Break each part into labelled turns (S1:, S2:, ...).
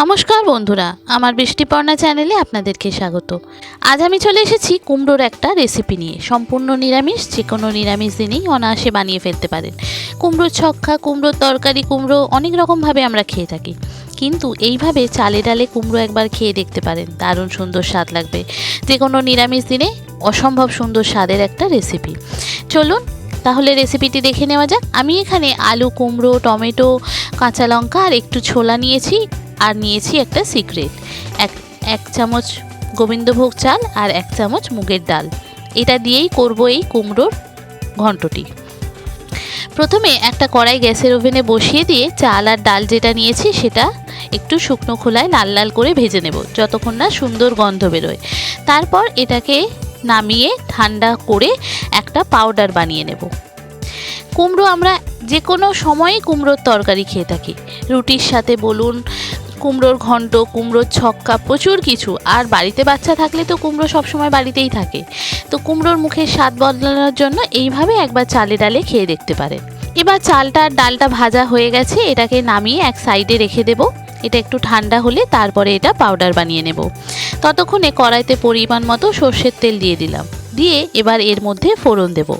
S1: নমস্কার বন্ধুরা, আমার বৃষ্টিপর্ণা চ্যানেলে আপনাদেরকে স্বাগত। আজ আমি চলে এসেছি কুমড়োর একটা রেসিপি নিয়ে। সম্পূর্ণ নিরামিষ, যে কোনো নিরামিষ দিনেই অনায়াসে বানিয়ে ফেলতে পারেন। কুমড়োর ছক্কা, কুমড়োর তরকারি, কুমড়ো অনেক রকমভাবে আমরা খেয়ে থাকি। কিন্তু এইভাবে চালে ডালে কুমড়ো একবার খেয়ে দেখতে পারেন, দারুণ সুন্দর স্বাদ লাগবে। যে কোনো নিরামিষ দিনে অসম্ভব সুন্দর স্বাদের একটা রেসিপি চলুন, তাহলে রেসিপিটি দেখে নেওয়া যাক। আমি এখানে আলু, কুমড়ো, টমেটো, কাঁচা লঙ্কা আর একটু ছোলা নিয়েছি। আর নিয়েছি একটা সিক্রেট এক এক চামচ গোবিন্দভোগ চাল আর এক চামচ মুগের ডাল। এটা দিয়েই করব এই কুমড়োর ঘন্টটি। প্রথমে একটা কড়াই গ্যাসের ওভেনে বসিয়ে দিয়ে চাল আর ডাল যেটা নিয়েছি সেটা একটু শুকনো খোলায় লাল লাল করে ভেজে নেব, যতক্ষণ না সুন্দর গন্ধ বেরোয়। তারপর এটাকে নামিয়ে ঠান্ডা করে একটা পাউডার বানিয়ে নেব। কুমড়ো আমরা যে কোনো সময়ে কুমড়োর তরকারি খেয়ে থাকি। রুটির সাথে বলুন কুমড়োর ঘন্ট, কুমড়োর ছক্কা, প্রচুর কিছু। আর বাড়িতে বাচ্চা থাকলে তো কুমড়ো সবসময় বাড়িতেই থাকে। তো কুমড়োর মুখের স্বাদ বদলানোর জন্য এইভাবে একবার চালে ডালে খেয়ে দেখতে পারেন। এবার চালটা আর ডালটা ভাজা হয়ে গেছে, এটাকে নামিয়ে এক সাইডে রেখে দেব। এটা একটু ঠান্ডা হলে তারপরে এটা পাউডার বানিয়ে নেব। ততক্ষণে কড়াইতে পরিমাণ মতো সর্ষের তেল দিয়ে দিলাম। দিয়ে এবার এর মধ্যে ফোড়ন দেব।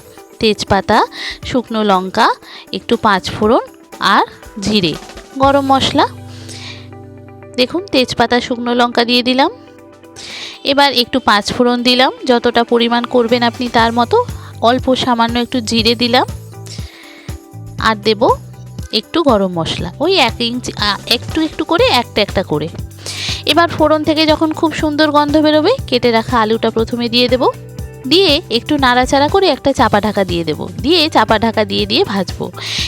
S1: তেজপাতা, শুকনো লঙ্কা, একটু পাঁচ ফোড়ন আর জিরে। গরম মশলা দেখুন, তেজপাতা, শুকনো লঙ্কা দিয়ে দিলাম। এবার একটু পাঁচ ফোড়ন দিলাম, যতটা পরিমাণ করবেন আপনি তার মতো। অল্প সামান্য একটু জিরে দিলাম। আর দেব একটু গরম মশলা, ওই এক ইঞ্চি একটু একটু করে, একটা একটা করে। এবার ফোড়ন থেকে যখন খুব সুন্দর গন্ধ বেরোবে, কেটে রাখা আলুটা প্রথমে দিয়ে দেব। দিয়ে একটু নাড়াচাড়া করে একটা চাপা ঢাকা দিয়ে দেব। দিয়ে চাপা ঢাকা দিয়ে দিয়ে ভাজবো।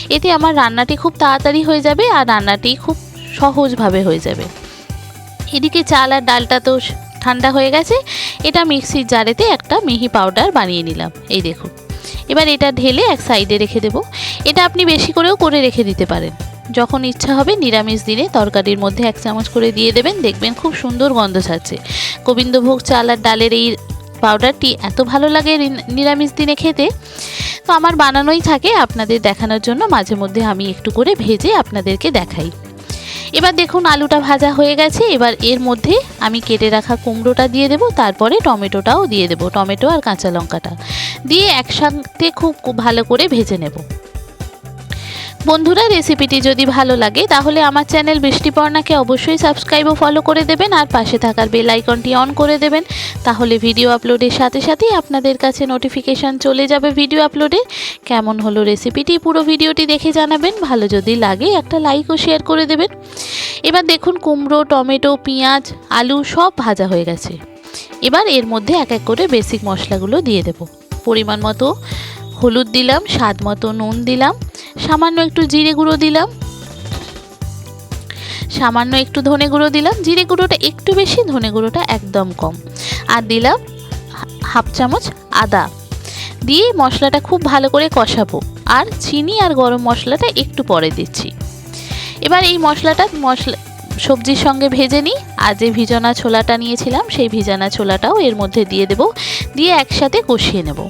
S1: এতে আমার রান্নাটি খুব তাড়াতাড়ি হয়ে যাবে, আর রান্নাটি খুব সহজভাবে হয়ে যাবে। এদিকে চাল আর ডালটা তো ঠান্ডা হয়ে গেছে। এটা মিক্সির জারেতে একটা মিহি পাউডার বানিয়ে নিলাম। এই দেখুন। এবার এটা ঢেলে এক সাইডে রেখে দেব। এটা আপনি বেশি করেও করে রেখে দিতে পারেন। যখন ইচ্ছা হবে নিরামিষ দিনে তরকারির মধ্যে এক চামচ করে দিয়ে দেবেন। দেখবেন খুব সুন্দর গন্ধ ছাড়ছে। গোবিন্দভোগ চাল আর ডালের এই পাউডারটি এত ভালো লাগে নিরামিষ দিনে খেতে। তো আমার বানানোই থাকে। আপনাদের দেখানোর জন্য মাঝে মধ্যে আমি একটু করে ভেজে আপনাদেরকে দেখাই। এবার দেখুন আলুটা ভাজা হয়ে গেছে, এবার এর মধ্যে আমি কেটে রাখা কুমড়োটা দিয়ে দেব, তারপরে টমেটোটাও দিয়ে দেব, টমেটো আর কাঁচা লঙ্কাটা। দিয়ে একসাথে খুব ভালো করে ভেজে নেব। বন্ধুরা, রেসিপিটি যদি ভালো লাগে, তাহলে আমার চ্যানেল বৃষ্টিপর্ণাকে অবশ্যই সাবস্ক্রাইব ও ফলো করে দেবেন আর পাশে থাকার বেল আইকনটি অন করে দেবেন। তাহলে ভিডিও আপলোডের সাথে সাথেই আপনাদের কাছে নোটিফিকেশান চলে যাবে ভিডিও আপলোডে। কেমন হলো রেসিপিটি পুরো ভিডিওটি দেখে জানাবেন। ভালো যদি লাগে একটা লাইক ও শেয়ার করে দেবেন। এবার দেখুন, কুমড়ো, টমেটো, পেঁয়াজ, আলু সব ভাজা হয়ে গেছে। এবার এর মধ্যে এক এক করে বেসিক মশলাগুলো দিয়ে দেব। পরিমাণ মতো হলুদ দিলাম, স্বাদ মতো নুন দিলাম। সামান্য একটু জিরে গুঁড়ো দিলাম। সামান্য একটু ধনে গুঁড়ো দিলাম। জিরে গুঁড়োটা একটু বেশি, ধনে গুঁড়োটা একদম কম। আর দিলাম হাফ চামচ আদা। দিয়ে মশলাটা খুব ভালো করে কষাবো। আর চিনি আর গরম মশলাটা একটু পরে দিচ্ছি। এবার এই মশলাটা মশলা সবজির সঙ্গে ভেজে নিই। আর যে ভিজানা ছোলাটা নিয়েছিলাম, সেই ভিজানা ছোলাটাও এর মধ্যে দিয়ে দেব। দিয়ে একসাথে কষিয়ে নেব।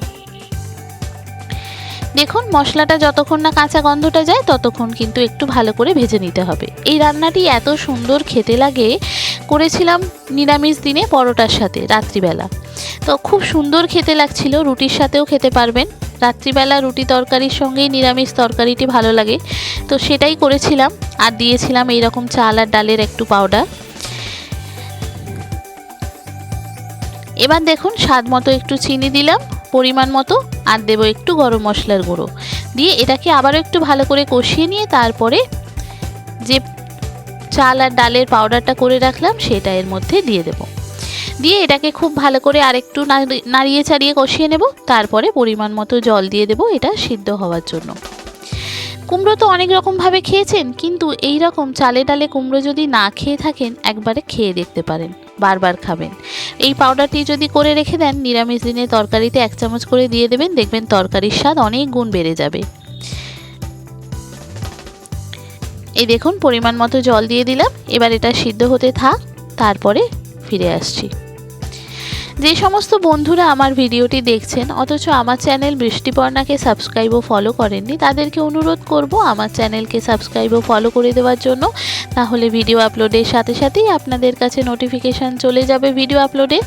S1: দেখুন, মশলাটা যতক্ষণ না কাঁচা গন্ধটা যায়, ততক্ষণ কিন্তু একটু ভালো করে ভেজে নিতে হবে। এই রান্নাটি এত সুন্দর খেতে লাগে, করেছিলাম নিরামিষ দিনে পরোটার সাথে রাত্রিবেলা। তো খুব সুন্দর খেতে লাগছিল, রুটির সাথেও খেতে পারবেন। রাত্রিবেলা রুটি তরকারির সঙ্গেই নিরামিষ তরকারিটি ভালো লাগে। তো সেটাই করেছিলাম, আর দিয়েছিলাম এইরকম চাল আর ডালের একটু পাউডার। এবার দেখুন, স্বাদ মতো একটু চিনি দিলাম। পরিমাণ মতো আর দেবো একটু গরম মশলার গুঁড়ো। দিয়ে এটাকে আবারও একটু ভালো করে কষিয়ে নিয়ে তারপরে যে চাল আর ডালের পাউডারটা করে রাখলাম সেটা এর মধ্যে দিয়ে দেবো। দিয়ে এটাকে খুব ভালো করে আরেকটু নাড়ি- নাড়িয়ে চাড়িয়ে কষিয়ে নেব, তারপরে পরিমাণ মতো জল দিয়ে দেবো এটা সিদ্ধ হওয়ার জন্য। কুমড়ো তো অনেক রকমভাবে খেয়েছেন, কিন্তু এই রকম চালে ডালে কুমড়ো যদি না খেয়ে থাকেন, একবারে খেয়ে দেখতে পারেন। বারবার খাবেন। এই পাউডারটি যদি করে রেখে দেন, নিরামিষ দিনে তরকারিতে এক চামচ করে দিয়ে দেবেন, দেখবেন তরকারির স্বাদ অনেক গুণ বেড়ে যাবে। এই দেখুন, পরিমাণ মতো জল দিয়ে দিলাম। এবার এটা সিদ্ধ হতে থাক, তারপরে ফিরে আসছি। যে সমস্ত বন্ধুরা আমার ভিডিওটি দেখছেন, অথচ আমার চ্যানেল বৃষ্টিপর্ণাকে সাবস্ক্রাইব ও ফলো করেননি, তাদেরকে অনুরোধ করব আমার চ্যানেলকে সাবস্ক্রাইব ও ফলো করে দেওয়ার জন্য। তাহলে ভিডিও আপলোডের সাথে সাথেই আপনাদের কাছে নোটিফিকেশান চলে যাবে ভিডিও আপলোডে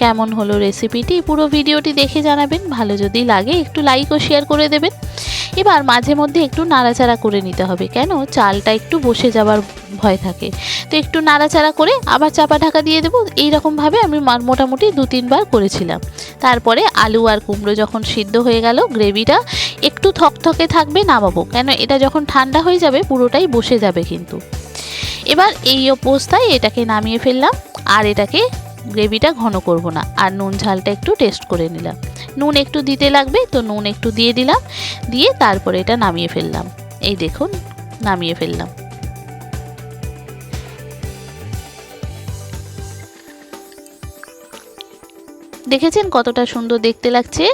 S1: কেমন হলো রেসিপিটি পুরো ভিডিওটি দেখে জানাবেন, ভালো যদি লাগে একটু লাইক ও শেয়ার করে দেবেন। এবার মাঝে মধ্যে একটু নাড়াচাড়া করে নিতে হবে, কেন? চালটা একটু বসে যাবার ভয় থাকে। তো একটু নাড়াচাড়া করে আবার চাপা ঢাকা দিয়ে দেবো, এইরকমভাবে আমি মোটামুটি দু তিনবার করেছিলাম। তারপরে আলু আর কুমড়ো যখন সিদ্ধ হয়ে গেল, গ্রেভিটা একটু থকথকে থাকবে, নামাবো। কেন, এটা যখন ঠান্ডা হয়ে যাবে, পুরোটাই বসে যাবে কিন্তু। এবার এই অবস্থায় এটাকে নামিয়ে ফেললাম, আর এটাকে গ্রেভিটা ঘন করব না। আর নুন ঝালটা একটু টেস্ট করে নিলাম। নুন একটু দিতে লাগবে, তো নুন একটু দিয়ে দিলাম, দিয়ে তারপরে এটা নামিয়ে ফেললাম। এই দেখুন, নামিয়ে ফেললাম। দেখেছেন কতটা সুন্দর দেখতে লাগছে?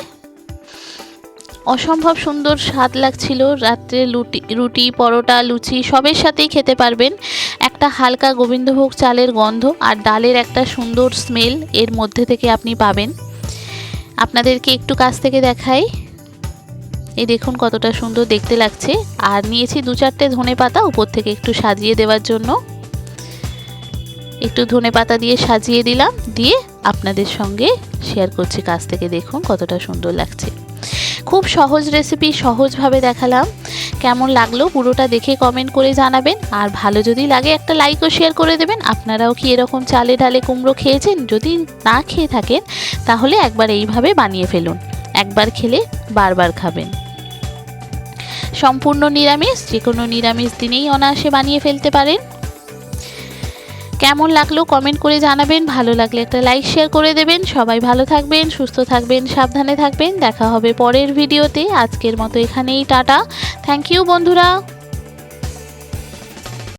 S1: অসম্ভব সুন্দর স্বাদ লাগছিল, রাত্রে লুটি, রুটি, পরোটা, লুচি, সবের সাথেই খেতে পারবেন। একটা হালকা গোবিন্দভোগ চালের গন্ধ আর ডালের একটা সুন্দর স্মেল এর মধ্যে থেকে আপনি পাবেন। আপনাদেরকে একটু কাছ থেকে দেখাই। এই দেখুন কতটা সুন্দর দেখতে লাগছে। আর নিয়েছি দু চারটে ধনে পাতা উপর থেকে একটু সাজিয়ে দেওয়ার জন্য। একটু ধনে পাতা দিয়ে সাজিয়ে দিলাম, দিয়ে আপনাদের সঙ্গে শেয়ার করছি। কাছ থেকে দেখুন কতটা সুন্দর লাগছে। খুব সহজ রেসিপি সহজভাবে দেখালাম। কেমন লাগল পুরোটা দেখে কমেন্ট করে জানাবেন। আর ভালো যদি লাগে একটা লাইক ও শেয়ার করে দেবেন। আপনারাও কি এরকম চালে ডালে কুমড়ো খেয়েছেন? যদি না খেয়ে থাকেন, তাহলে একবার এইভাবে বানিয়ে ফেলুন। একবার খেলে বারবার খাবেন। সম্পূর্ণ নিরামিষ যে কোনো নিরামিষ দিনেই অনায়াসে বানিয়ে ফেলতে পারেন। কেমন লাগল কমেন্ট করে জানাবেন। ভালো লাগলে একটা লাইক শেয়ার করে দেবেন। সবাই ভালো থাকবেন, সুস্থ থাকবেন, সাবধানে থাকবেন। দেখা হবে পরের ভিডিওতে আজকের মতো এখানেই, টাটা। থ্যাংক ইউ বন্ধুরা।